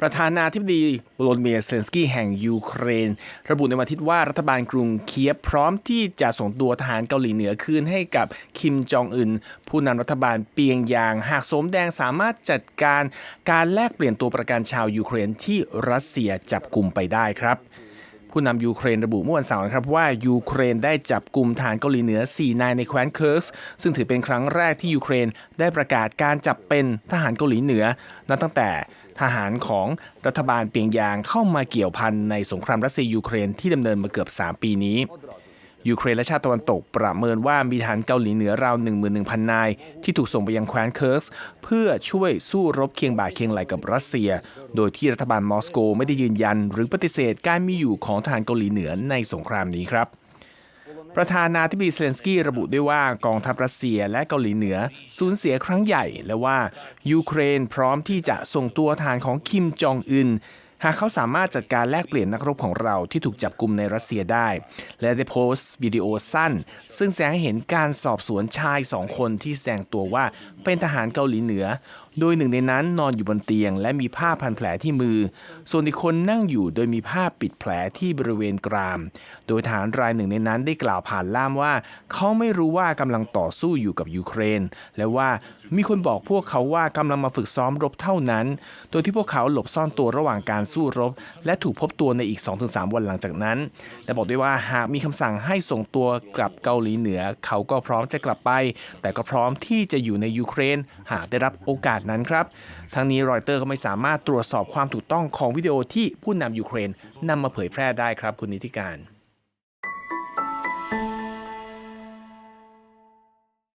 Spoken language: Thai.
ประธานาธิบดีโวโลดิเมียเซนสกี้แห่งยูเครน ระบุในวันอาทิตย์ว่ารัฐบาลกรุงเคียบพร้อมที่จะส่งตัวทหารเกาหลีเหนือคืนให้กับคิมจองอึนผู้นำรัฐบาลเปียงยาง หากสมแดงสามารถจัดการการแลกเปลี่ยนตัวประกันชาวยูเครนที่รัสเซียจับกลุ่มไปได้ครับ ผู้นำยูเครนระบุเมื่อวันเสาร์นะครับว่ายูเครนได้จับกลุ่มฐานเกาหลีเหนือ 4 นายในแคว้นเคิร์กซึ่งถือเป็นครั้งแรกที่ยูเครนได้ประกาศการจับเป็นทหารเกาหลีเหนือ นับตั้งแต่ทหารของรัฐบาลเปียงยางเข้ามาเกี่ยวพันในสงครามรัสเซียยูเครนที่ดำเนินมาเกือบ 3 ปีนี้ ยูเครนและชาติตะวันตกประเมินว่ามีฐานเกาหลีเหนือราว 11,000 นาย ที่ถูกส่งไปยังแคว้นเคิร์สเพื่อช่วยสู้รบเคียงบ่าเคียงไหลกับรัสเซีย โดยที่รัฐบาลมอสโกไม่ได้ยืนยัน หรือปฏิเสธการมีอยู่ของทหารเกาหลีเหนือในสงครามนี้ครับประธานาธิบดีเซเลนสกี้ระบุด้วยว่ากองทัพรัสเซียและเกาหลีเหนือสูญเสียครั้งใหญ่และว่ายูเครนพร้อมที่จะส่งตัวทหารของคิมจองอึน หากเขาสามารถจัดการแลกเปลี่ยนนักรบของเราที่ถูกจับกลุ่มในรัสเซียได้ และได้โพสต์วิดีโอสั้น ซึ่งแสดงให้เห็นการสอบสวนชายสองคนที่แสดงตัวว่าเป็นทหารเกาหลีเหนือ โดยหนึ่งในนั้นนอนอยู่บนเตียง และมีผ้าพันแผลที่มือ ส่วนอีกคนนั่งอยู่โดยมีผ้าปิดแผลที่บริเวณกราม โดยทหารรายหนึ่งในนั้นได้กล่าวผ่านล่ามว่า เขาไม่รู้ว่ากำลังต่อสู้อยู่กับยูเครน และว่ามีคนบอกพวกเขาว่ากำลังมาฝึกซ้อมรบเท่านั้น โดยที่พวกเขาหลบซ่อนตัวระหว่างการสู้รบ และถูกพบตัวในอีก 2-3 วันหลังจากนั้นและบอกด้วยว่าหากมีคำสั่งให้ส่งตัวกลับเกาหลีเหนือ เขาก็พร้อมจะกลับไป แต่ก็พร้อมที่จะอยู่ในยูเครนหากได้รับโอกาสนั้นครับ ทั้งนี้รอยเตอร์ก็ไม่สามารถตรวจสอบความถูกต้องของวิดีโอที่ผู้นำยูเครนนำมาเผยแพร่ได้ครับคุณนิติการ